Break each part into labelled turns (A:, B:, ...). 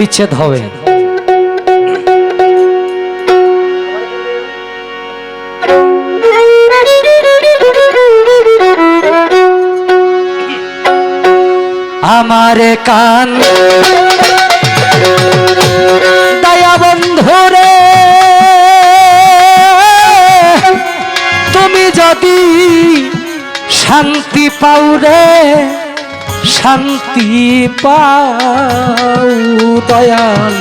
A: বিচ্ছেদ হবে। আমারে কান দয়া বন্ধুরে তুমি যদি শান্তি পাউরে শান্তি পাও দয়াল।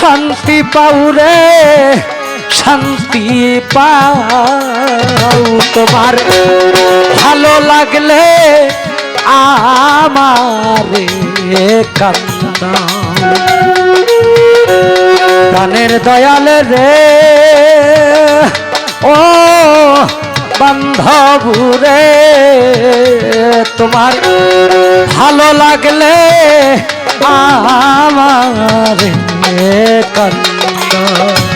A: শান্তি পাউরে শান্তি পাও তোমার। ভালো লাগলে আমারে প্রাণের দয়ালে রে, ও বান্ধবু রে, তোমার ভালো লাগলে আমার कर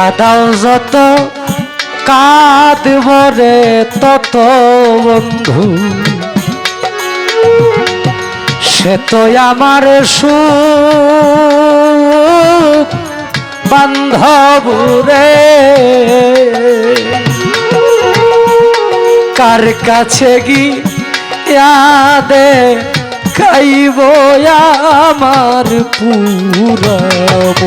A: কাদাও যত, কাঁদব রে তত বন্ধু। সে তো আমার সুখ বান্ধব কার কাছে গিয়াদে খাইব আমার পুরব?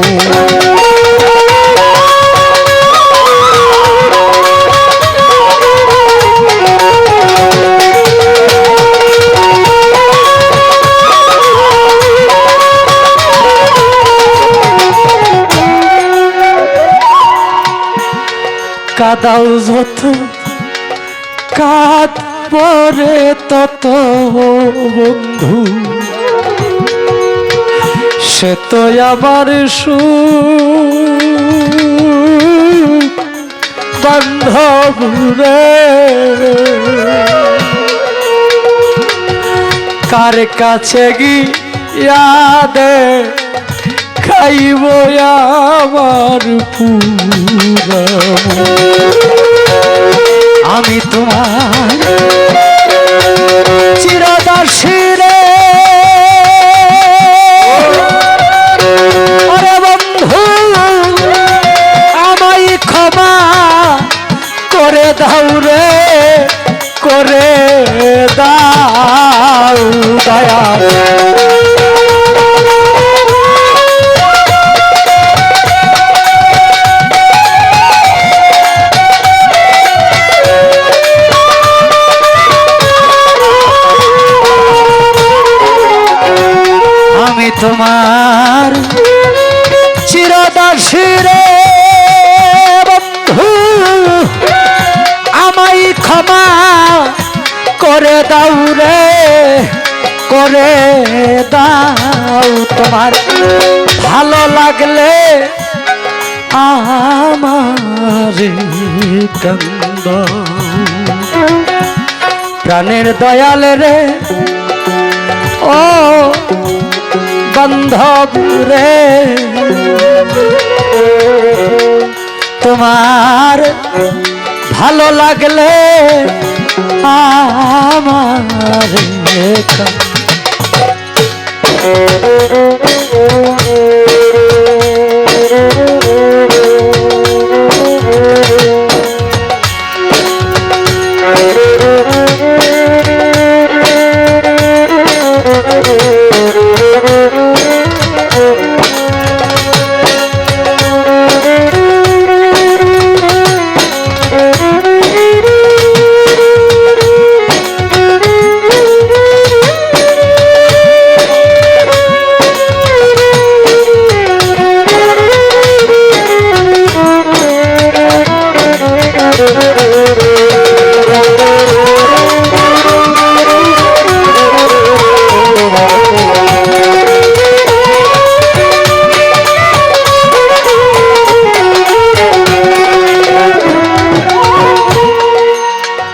A: কাদাও যত, কাঁদ পরে তত বন্ধু। সে তো আবার সু বান্ধব রে কার কাছে গিয়াদে খাইব আমার আমি তোমার চিরদাসী রে আরে বন্ধু, আমায় ক্ষমা করে দাও রে, করে দাও দয়া। তোমার চিরদাসী বন্ধু, আমায় ক্ষমা করে দাও রে, করে দাও তোমার। ভালো লাগলে আমার কান্দ। প্রাণের দয়াল রে, ও বান্ধব রে তোমার ভালো লাগলে আমার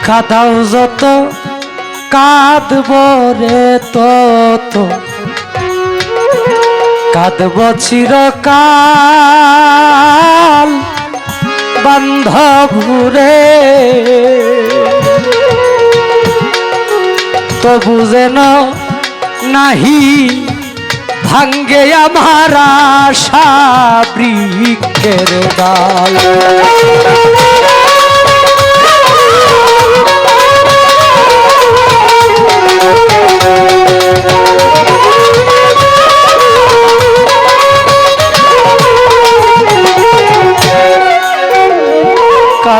A: কাদাও যত, কাঁদব রে তত। কাঁদব চিরকাল বান্ধবুরে। তবু যেন নাহি ভাঙ্গে আমার আশা বৃক্ষের ডাল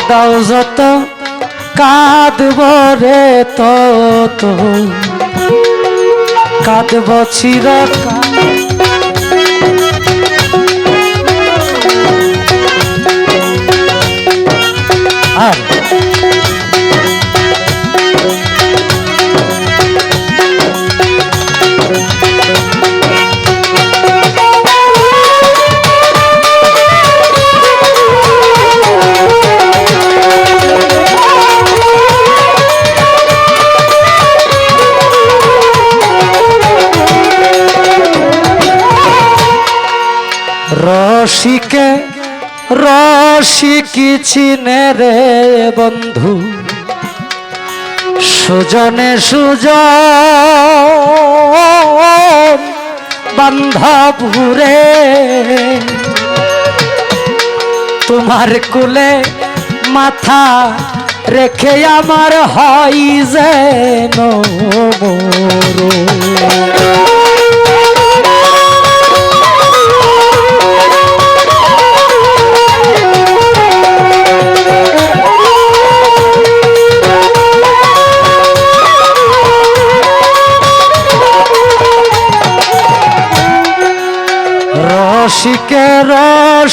A: কাদাও যত কাঁদব রে তত। কাঁদব চিরকাল। রসিকে, রসিকি চিনে রে বন্ধু। সুজনে সুজন বান্ধবুরে তোমার কুলে মাথা রেখে আমার হয় যেন মোরো।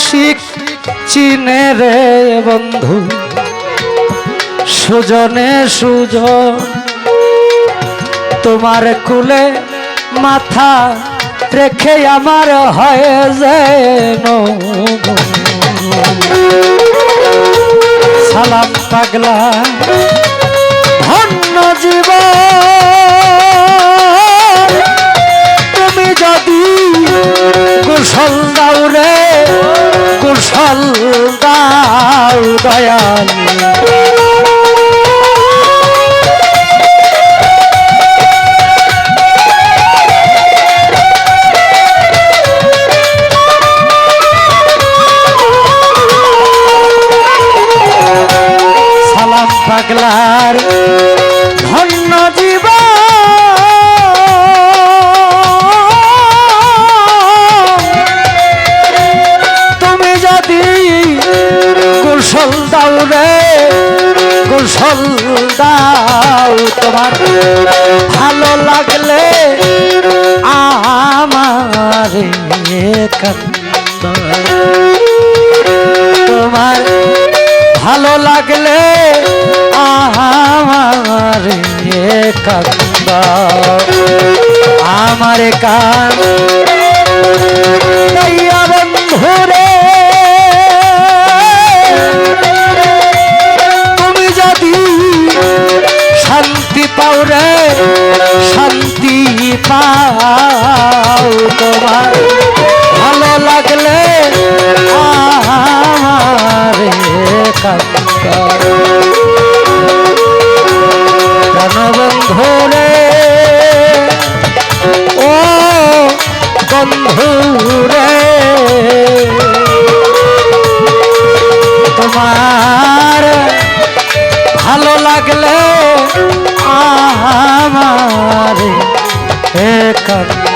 A: রসিক চিনে রে বন্ধু। সুজনে সুজন, তোমার কুলে মাথা রেখে আমার হয় যেন সালাম পাগলা। পাগলার ধন্য জীবন। তুমি যদি কুশল দাও রে, কুশল দাও তোমার। ভালো লাগলে আমার তোমার ভালো লাগলে আমার কান্দ আমার কান বন্ধুরে তুমি যদি শান্তি পাও রে শান্তি পাও। তোমার ভালো লাগলে আমার একান্ত